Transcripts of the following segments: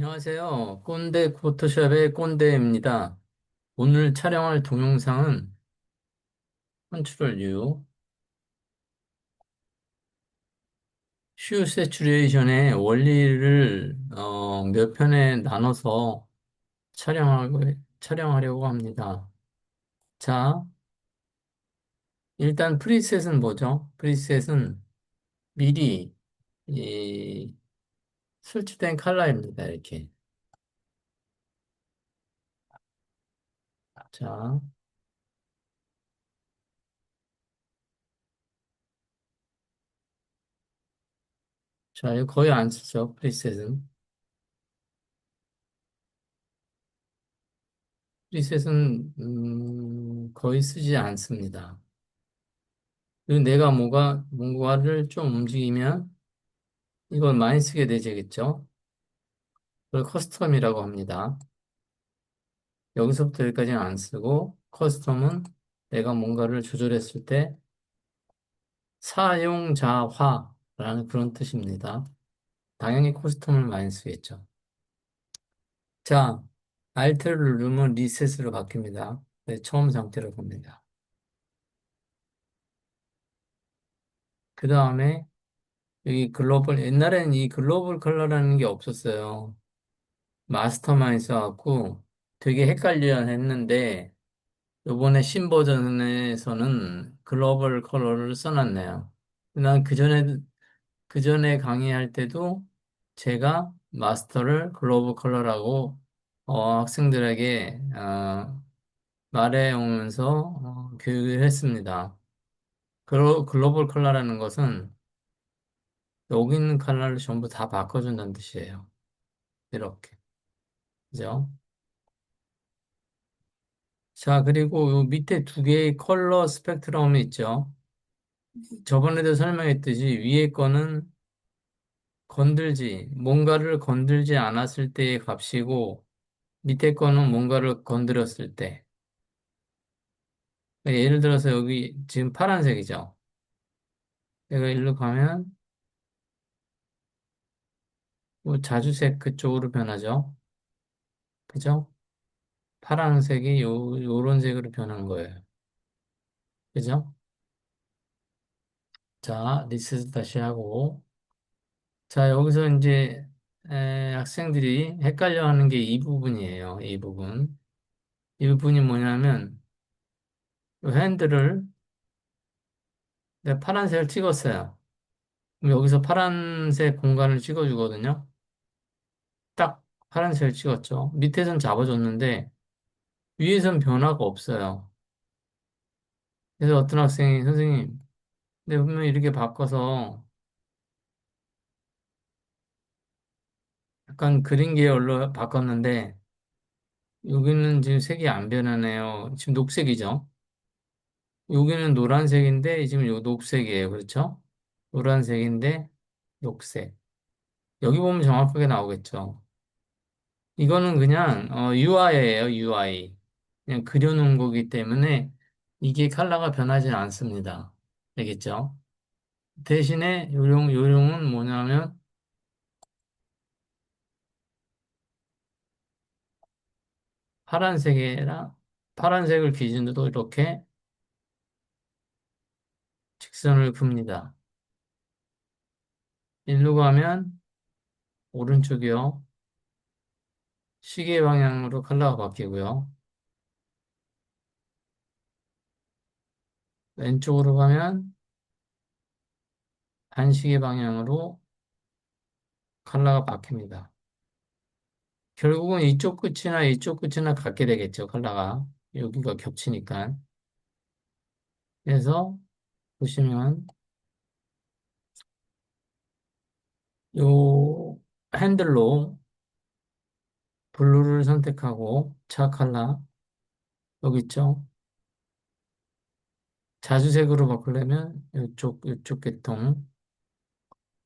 안녕하세요. 꼰대 포토샵의 꼰대입니다. 오늘 촬영할 동영상은 컨트롤 U, 슈 세츄레이션의 원리를 어, 몇 편에 나눠서 촬영하고, 촬영하려고 합니다. 자, 일단 프리셋은 뭐죠? 프리셋은 미리 이 설치된 컬러입니다. 이렇게. 자, 자, 이거 거의 안 쓰죠. 프리셋은. 프리셋은 음, 거의 쓰지 않습니다. 그리고 내가 뭐가, 뭔가를 좀 움직이면 이걸 많이 쓰게 되겠죠? 그걸 커스텀이라고 합니다. 여기서부터 여기까지는 안 쓰고, 커스텀은 내가 뭔가를 조절했을 때 사용자화라는 그런 뜻입니다. 당연히 커스텀을 많이 쓰겠죠. 자, Alt를 누르면 리셋으로 바뀝니다. 네, 처음 상태로 봅니다. 그 다음에 여기 글로벌, 옛날에는 이 글로벌 컬러라는 게 없었어요. 마스터만 있어갖고 되게 헷갈려 했는데 요번에 신버전에서는 글로벌 컬러를 써놨네요. 난 그전에, 그전에 강의할 때도 제가 마스터를 글로벌 컬러라고 어, 학생들에게 어, 말해오면서 어, 교육을 했습니다. 글로, 글로벌 컬러라는 것은 여기 있는 컬러를 전부 다 바꿔준다는 뜻이에요. 이렇게. 그죠? 자, 그리고 요 밑에 두 개의 컬러 스펙트럼이 있죠. 저번에도 설명했듯이 위에 거는 건들지, 뭔가를 건들지 않았을 때의 값이고, 밑에 거는 뭔가를 건드렸을 때. 예를 들어서 여기 지금 파란색이죠. 내가 일로 가면, 뭐 자주색 그쪽으로 변하죠. 그죠? 파란색이 요, 요런 색으로 변한 거예요. 그죠? 자, 리셋 다시 하고. 자, 여기서 이제 에, 학생들이 헷갈려 하는 게 이 부분이에요. 이 부분. 이 부분이 뭐냐면, 이 핸들을 내가 파란색을 찍었어요. 여기서 파란색 공간을 찍어주거든요. 딱 파란색을 찍었죠. 밑에선 잡아줬는데, 위에선 변화가 없어요. 그래서 어떤 학생이, 선생님, 내 분명히 이렇게 바꿔서 약간 그린 계열로 바꿨는데, 여기는 지금 색이 안 변하네요. 지금 녹색이죠. 여기는 노란색인데 지금 요 녹색이에요. 그렇죠? 노란색인데 녹색. 여기 보면 정확하게 나오겠죠. 이거는 그냥 어, UI예요. UI. 그냥 그려놓은 거기 때문에 이게 컬러가 변하지 않습니다. 알겠죠? 대신에 요령 요령은 뭐냐면 파란색이라 파란색을 기준으로 이렇게 직선을 긋습니다. 일로 가면 오른쪽이요. 시계 방향으로 컬러가 바뀌고요. 왼쪽으로 가면 반시계 방향으로 컬러가 바뀝니다. 결국은 이쪽 끝이나 이쪽 끝이나 같게 되겠죠, 컬러가. 여기가 겹치니까. 그래서 보시면 요 핸들로 블루를 선택하고 차 컬러 여기 있죠? 자주색으로 바꾸려면 이쪽 이쪽 계통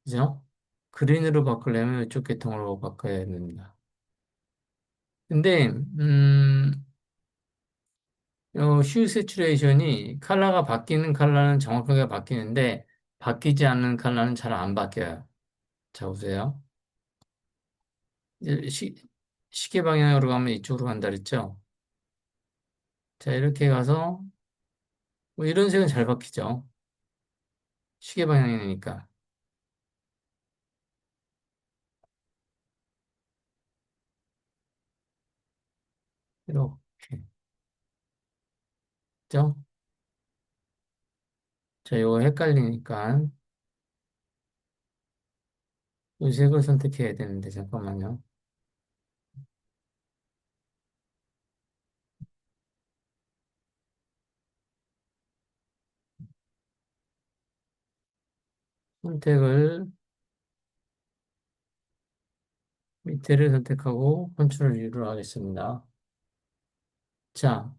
그죠? 그린으로 바꾸려면 이쪽 계통으로 바꿔야 됩니다. 근데 음, 휴 세츄레이션이 컬러가 바뀌는 컬러는 정확하게 바뀌는데 바뀌지 않는 컬러는 잘 안 바뀌어요. 자 보세요. 시, 시계 방향으로 가면 이쪽으로 간다 그랬죠? 자, 이렇게 가서 뭐 이런 색은 잘 박히죠? 시계 방향이니까. 이렇게. 그죠? 자, 이거 헷갈리니까 이 색을 선택해야 되는데, 잠깐만요. 선택을 밑에를 선택하고 컨트롤 U를 하겠습니다. 자,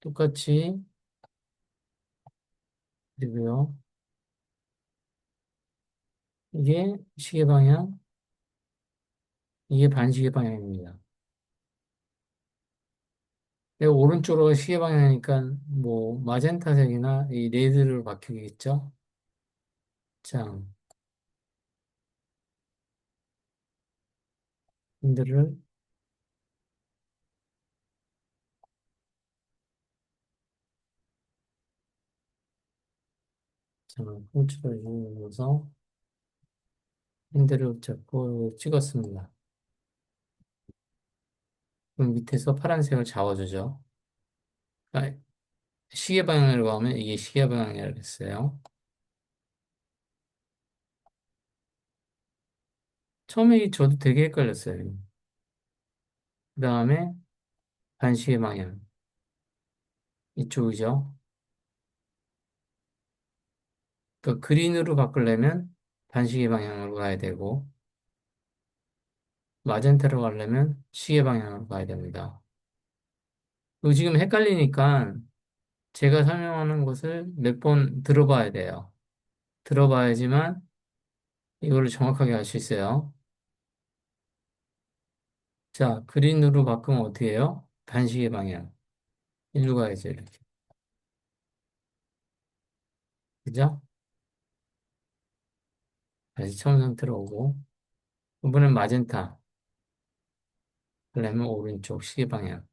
똑같이 그리고요. 이게 시계 방향, 이게 반시계 방향입니다. 내가 오른쪽으로 시계 방향이니까 뭐 마젠타색이나 이 레드로 바뀌겠죠? 자, 핸들을 자, U 눌러서 핸들을 잡고 찍었습니다. 그럼 밑에서 파란색을 잡아주죠. 아, 시계 방향으로 가면 이게 시계 방향이라고 했어요. 처음에 저도 되게 헷갈렸어요. 그 다음에 반시계 방향. 이쪽이죠. 그 그린으로 바꾸려면 반시계 방향으로 가야 되고, 마젠타로 가려면 시계 방향으로 가야 됩니다. 이거 지금 헷갈리니까 제가 설명하는 것을 몇 번 들어봐야 돼요. 들어봐야지만 이걸 정확하게 할수 있어요. 자, 그린으로 바꾸면 어떻게 해요? 반시계 방향. 일로 가야죠, 이렇게. 그죠? 다시 처음 상태로 오고, 이번엔 마젠타. 그러면 오른쪽 시계 방향.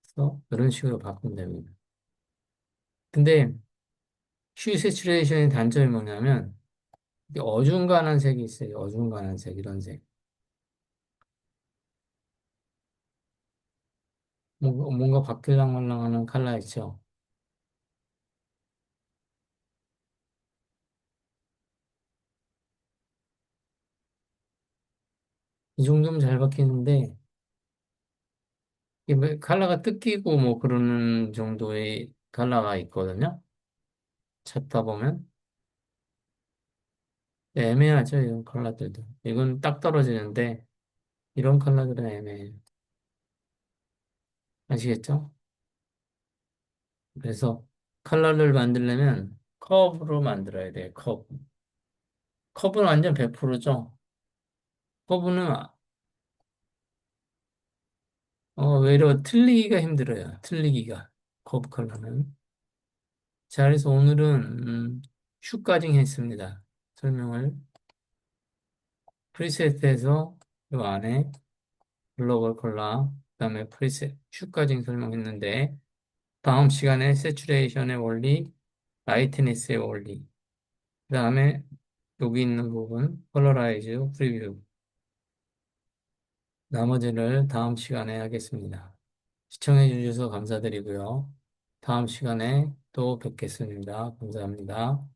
그래서 이런 식으로 바꾸면 됩니다. 근데 휴 세츄레이션의 단점이 뭐냐면, 어중간한 색이 있어요. 어중간한 색, 이런 색. 뭔가, 바뀔랑말랑하는 컬러 있죠? 이 정도면 잘 바뀌는데, 이게 뭐 뜯기고 뭐 그러는 정도의 컬러가 있거든요. 찾다 보면. 네, 애매하죠, 이런 컬러들도. 이건 딱 떨어지는데, 이런 컬러들은 애매해요. 아시겠죠? 그래서 컬러를 만들려면 커브로 만들어야 돼요, 커브. 커브는 완전 100%죠? 커브는, 어, 외려 틀리기가 힘들어요. 틀리기가. 커브 컬러는. 자, 그래서 오늘은, 음, 슈까징 했습니다. 설명을. 프리셋에서 이 안에 글로벌 컬러, 그 다음에 프리셋, 슈까징 설명했는데, 다음 시간에 세츄레이션의 원리, 라이트니스의 원리, 그 다음에 여기 있는 부분, 컬러라이즈, 프리뷰. 나머지를 다음 시간에 하겠습니다. 시청해 주셔서 감사드리고요. 다음 시간에 또 뵙겠습니다. 감사합니다.